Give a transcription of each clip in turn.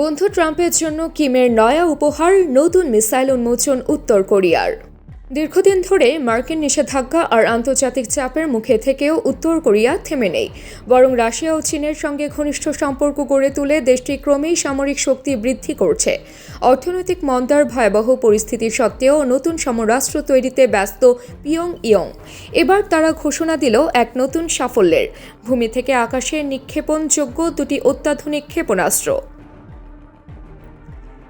বন্ধু ট্রাম্পের জন্য কিমের নয়া উপহার, নতুন মিসাইল উন্মোচন উত্তর কোরিয়ার। দীর্ঘদিন ধরে মার্কিন নিষেধাজ্ঞা আর আন্তর্জাতিক চাপের মুখে থেকেও উত্তর কোরিয়া থেমে নেই। বরং রাশিয়া ও চীনের সঙ্গে ঘনিষ্ঠ সম্পর্ক গড়ে তুলে দেশটি ক্রমেই সামরিক শক্তি বৃদ্ধি করছে। অর্থনৈতিক মন্দার ভয়াবহ পরিস্থিতি সত্ত্বেও নতুন সমরাষ্ট্র তৈরিতে ব্যস্ত পিয়ং ইয়ং এবার তারা ঘোষণা দিল এক নতুন সাফল্যের। ভূমি থেকে আকাশে নিক্ষেপণযোগ্য দুটি অত্যাধুনিক ক্ষেপণাস্ত্র।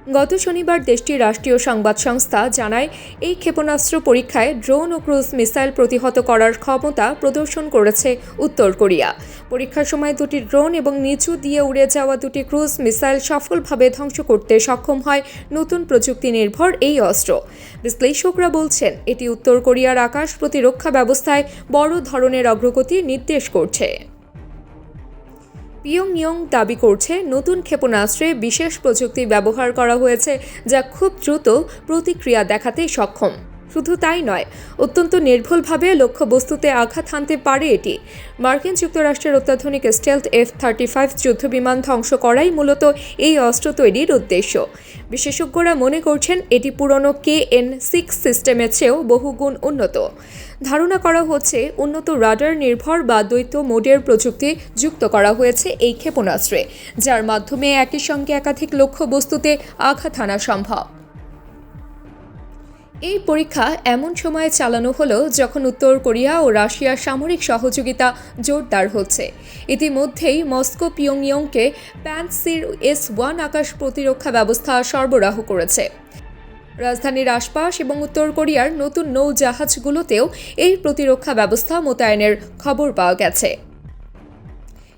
গত শনিবার দেশটির রাষ্ট্রীয় সংবাদ সংস্থা জানায়, এই ক্ষেপণাস্ত্র পরীক্ষায় ড্রোন ও ক্রুজ মিসাইল প্রতিহত করার ক্ষমতা প্রদর্শন করেছে উত্তর কোরিয়া। পরীক্ষার সময় দুটি ড্রোন এবং নিচু দিয়ে উড়ে যাওয়া দুটি ক্রুজ মিসাইল সফলভাবে ধ্বংস করতে সক্ষম হয় নতুন প্রযুক্তি নির্ভর এই অস্ত্র। বিশ্লেষকরা বলছেন, এটি উত্তর কোরিয়ার আকাশ প্রতিরক্ষা ব্যবস্থায় বড় ধরনের অগ্রগতি নির্দেশ করছে। পিয়ংইয়ং দাবি করছে, নতুন ক্ষেপণাস্ত্রে বিশেষ প্রযুক্তি ব্যবহার করা হয়েছে যা খুব দ্রুত প্রতিক্রিয়া দেখাতে সক্ষম। শুধু তাই নয়, অত্যন্ত নির্ভুলভাবে লক্ষ্যবস্তুতে আঘাত হানতে পারে এটি। মার্কিন যুক্তরাষ্ট্রের অত্যাধুনিক স্টেলথ এফ থার্টি ফাইভ যুদ্ধবিমান ধ্বংস করাই মূলত এই অস্ত্র তৈরির উদ্দেশ্য। বিশেষজ্ঞরা মনে করছেন, এটি পুরনো কে এন সিক্স সিস্টেমের চেয়েও বহুগুণ উন্নত। ধারণা করা হচ্ছে, উন্নত রাডার নির্ভর বা দ্বৈত মোডের প্রযুক্তি যুক্ত করা হয়েছে এই ক্ষেপণাস্ত্রে, যার মাধ্যমে একই সঙ্গে একাধিক লক্ষ্যবস্তুতে আঘাত হানা সম্ভব। এই পরীক্ষা এমন সময়ে চালানো হলো যখন উত্তর কোরিয়া ও রাশিয়ার সামরিক সহযোগিতা জোরদার হচ্ছে। ইতিমধ্যেই মস্কো পিয়ংইয়ংকে প্যান্সির এস ওয়ান আকাশ প্রতিরক্ষা ব্যবস্থা সরবরাহ করেছে। রাজধানীর আশপাশ এবং উত্তর কোরিয়ার নতুন নৌজাহাজগুলোতেও এই প্রতিরক্ষা ব্যবস্থা মোতায়েনের খবর পাওয়া গেছে।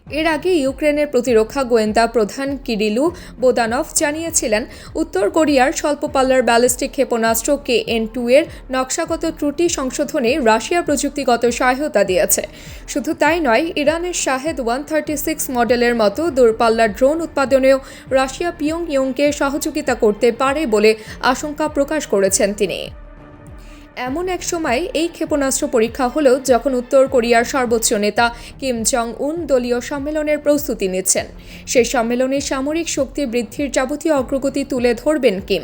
এর আগে ইউক্রেনের প্রতিরক্ষা গোয়েন্দা প্রধান কিরিলু বোদানভ জানিয়েছিলেন, উত্তর কোরিয়ার স্বল্প পাল্লার ব্যালিস্টিক ক্ষেপণাস্ত্র কে এন টু এর নকশাগত ত্রুটি সংশোধনে রাশিয়া প্রযুক্তিগত সহায়তা দিয়েছে। শুধু তাই নয়, ইরানের শাহেদ ওয়ান থার্টি সিক্স মডেলের মতো দূরপাল্লার ড্রোন উৎপাদনেও রাশিয়া পিয়ং ইয়ংকে সহযোগিতা করতে পারে বলে আশঙ্কা প্রকাশ করেছেন তিনি। এমন এক সময় এই ক্ষেপণাস্ত্র পরীক্ষা হলো যখন উত্তর কোরিয়ার সর্বোচ্চ নেতা কিম জং উন দলীয় সম্মেলনের প্রস্তুতি নিচ্ছেন সেই সম্মেলনে সামরিক শক্তি বৃদ্ধির যাবতীয় অগ্রগতি তুলে ধরবেন কিম।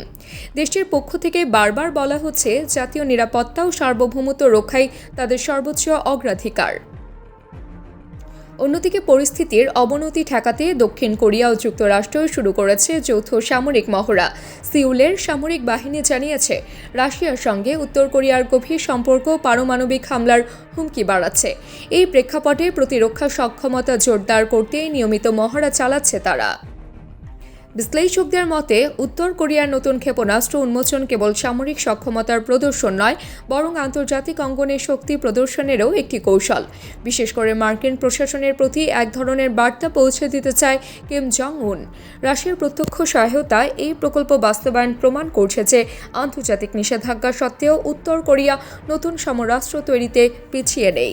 দেশটির পক্ষ থেকে বারবার বলা হচ্ছে, জাতীয় নিরাপত্তা ও সার্বভৌমত্ব রক্ষাই তাদের সর্বোচ্চ অগ্রাধিকার। অন্যদিকে পরিস্থিতির অবনতি ঠেকাতে দক্ষিণ কোরিয়া ও যুক্তরাষ্ট্র শুরু করেছে যৌথ সামরিক মহড়া। সিউলের সামরিক বাহিনী জানিয়েছে, রাশিয়ার সঙ্গে উত্তর কোরিয়ার গভীর সম্পর্ক, পারমাণবিক হামলার হুমকি বাড়াচ্ছে। এই প্রেক্ষাপটে প্রতিরক্ষা সক্ষমতা জোরদার করতে নিয়মিত মহড়া চালাচ্ছে তারা। বিশ্লেষকদের মতে, উত্তর কোরিয়ার নতুন ক্ষেপণাস্ত্র উন্মোচন কেবল সামরিক সক্ষমতার প্রদর্শন নয়, বরং আন্তর্জাতিক অঙ্গনে শক্তি প্রদর্শনেরও একটি কৌশল। বিশেষ করে মার্কিন প্রশাসনের প্রতি এক ধরনের বার্তা পৌঁছে দিতে চায় কিম জং উন রাশিয়ার প্রত্যক্ষ সহায়তায় এই প্রকল্প বাস্তবায়ন প্রমাণ করছে যে, আন্তর্জাতিক নিষেধাজ্ঞা সত্ত্বেও উত্তর কোরিয়া নতুন সমরাস্ত্র তৈরিতে পিছিয়ে নেই।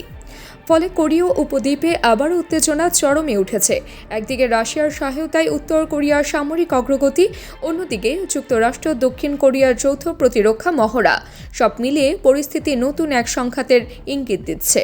ফলে কোরীয় উপদ্বীপে আবার উত্তেজনা চরমে উঠেছে। একদিকে রাশিয়ার সহায়তায় উত্তর কোরিয়ার সামরিক অগ্রগতি, অন্যদিকে যুক্তরাষ্ট্র দক্ষিণ কোরিয়ার যৌথ প্রতিরক্ষা মহড়া। সব মিলিয়ে পরিস্থিতি নতুন এক সংঘাতের ইঙ্গিত দিচ্ছে।